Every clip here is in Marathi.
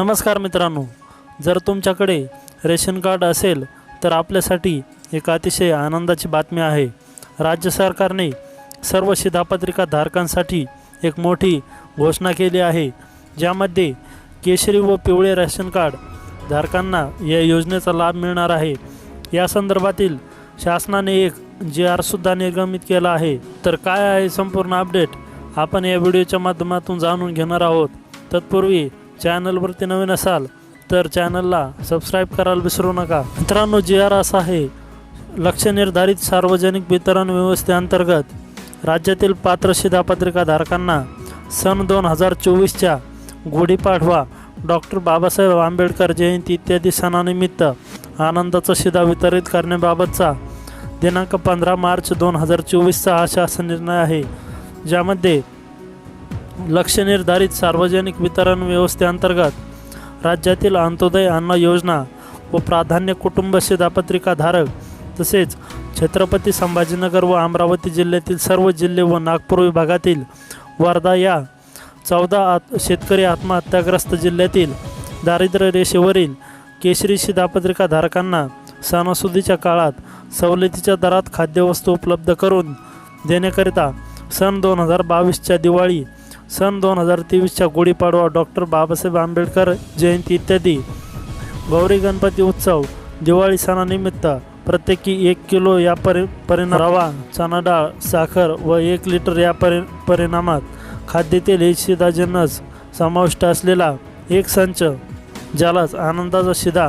नमस्कार मित्रांनो जर तुमच्याकडे रेशन कार्ड असेल तर आपल्यासाठी एक अतिशय आनंदाची बातमी आहे. राज्य सरकारने सर्व शिधापत्रिका धारकांसाठी एक मोठी घोषणा केली आहे ज्यामध्ये केशरी व पिवळे रेशन कार्ड धारकांना या योजनेचा लाभ मिळणार आहे. या संदर्भातील शासनाने एक जी आरसुद्धा निर्गमित केला आहे. तर काय आहे संपूर्ण अपडेट आपण या व्हिडिओच्या माध्यमातून जाणून घेणार आहोत. तत्पूर्वी चॅनलवरती नवीन असाल तर चॅनलला सबस्क्राईब करायला विसरू नका. मित्रांनो जी आर असा आहे लक्ष निर्धारित सार्वजनिक वितरण व्यवस्थेअंतर्गत राज्यातील पात्र शिधापत्रिका धारकांना सन दोन हजार चोवीसच्या गुढीपाडवा डॉक्टर बाबासाहेब आंबेडकर जयंती इत्यादी सणानिमित्त आनंदाचा शिधा वितरित करण्याबाबतचा दिनांक पंधरा मार्च दोन हजार चोवीसचा हा शासन निर्णय आहे ज्यामध्ये लक्ष निर्धारित सार्वजनिक वितरण व्यवस्थेअंतर्गत राज्यातील अंत्योदय अन्न योजना व प्राधान्य कुटुंब शिधापत्रिकाधारक तसेच छत्रपती संभाजीनगर व अमरावती जिल्ह्यातील सर्व जिल्हे व नागपूर विभागातील वर्धा या चौदा आत शेतकरी आत्महत्याग्रस्त जिल्ह्यातील दारिद्र्य रेषेवरील केशरी शिधापत्रिकाधारकांना सणासुदीच्या काळात सवलतीच्या दरात खाद्यवस्तू उपलब्ध करून देण्याकरिता सन दोन हजार बावीसच्या दिवाळी सन दोन हजार तेवीसच्या गुढीपाडवा डॉक्टर बाबासाहेब आंबेडकर जयंती इत्यादी. गौरी गणपती उत्सव दिवाळी सणानिमित्त प्रत्येकी एक किलो या परि परिणाम रवा चणा डाळ साखर व एक लिटर या परि परिणामात खाद्यतेल हे शिधाजन्यस समाविष्ट असलेला एक संच ज्यालाच आनंदाचा शिधा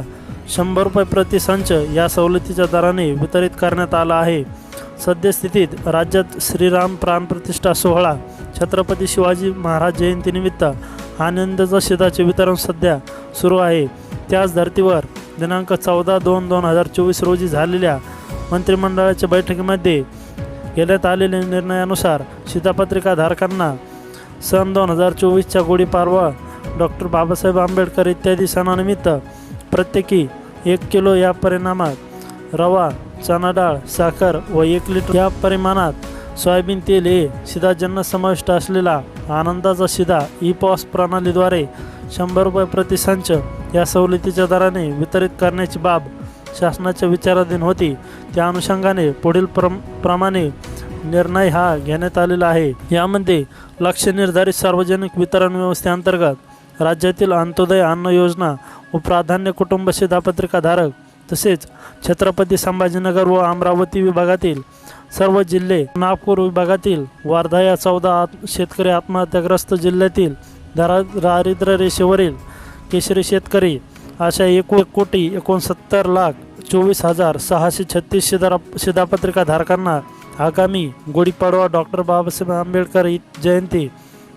शंभर रुपये प्रति संच या सवलतीच्या दराने वितरित करण्यात आला आहे. सद्यस्थितीत राज्यात श्रीराम प्राणप्रतिष्ठा सोहळा छत्रपती शिवाजी महाराज जयंतीनिमित्त आनंदाचा शिधाचे वितरण सध्या सुरू आहे. त्याच धर्तीवर दिनांक चौदा दोन दोन हजार चोवीस रोजी झालेल्या मंत्रिमंडळाच्या बैठकीमध्ये घेण्यात आलेल्या निर्णयानुसार शिधापत्रिका धारकांना सन दोन हजार चोवीसच्या गुढीपाडवा डॉक्टर बाबासाहेब आंबेडकर इत्यादी सणानिमित्त प्रत्येकी एक किलो या परिणामात रवा चणा डाळ साखर व एक लिटर. या परिमाणात सोयाबीन तेल हे शिधाजन्य समाविष्ट असलेला आनंदाचा शिधा ई पॉस प्रणालीद्वारे शंभर रुपये प्रतिसंच या सवलतीच्या दराने वितरित करण्याची बाब शासनाच्या विचाराधीन होती. त्या अनुषंगाने पुढील प्रम प्रमाणे निर्णय हा घेण्यात आलेला आहे. यामध्ये लक्ष निर्धारित सार्वजनिक वितरण व्यवस्थेअंतर्गत राज्यातील अंत्योदय अन्न योजना व प्राधान्य कुटुंब शिधापत्रिकाधारक तसेच छत्रपती संभाजीनगर व अमरावती विभागातील सर्व जिल्हे नागपूर विभागातील वर्धा या चौदा आत शेतकरी आत्महत्याग्रस्त जिल्ह्यातील दरा दारिद्र्य रेषेवरील केशरी शेतकरी अशा एक कोटी एकोणसत्तर लाख चोवीस हजार सहाशे छत्तीस शिधा शिधापत्रिका धारकांना आगामी गुढीपाडवा डॉक्टर बाबासाहेब आंबेडकर जयंती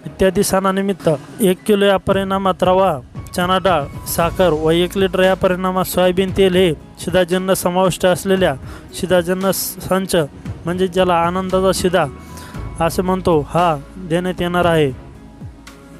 इत्यादी सणानिमित्त एक किलो या परिणामात रवा चणा डाळ साखर व एक लिटर या परिणामात सोयाबीन तेल हे शिधाजन्य समाविष्ट असलेल्या शिधाजन्य संच म्हणजे ज्याला आनंदाचा शिधा असे म्हणतो हा देण्यात येणार आहे.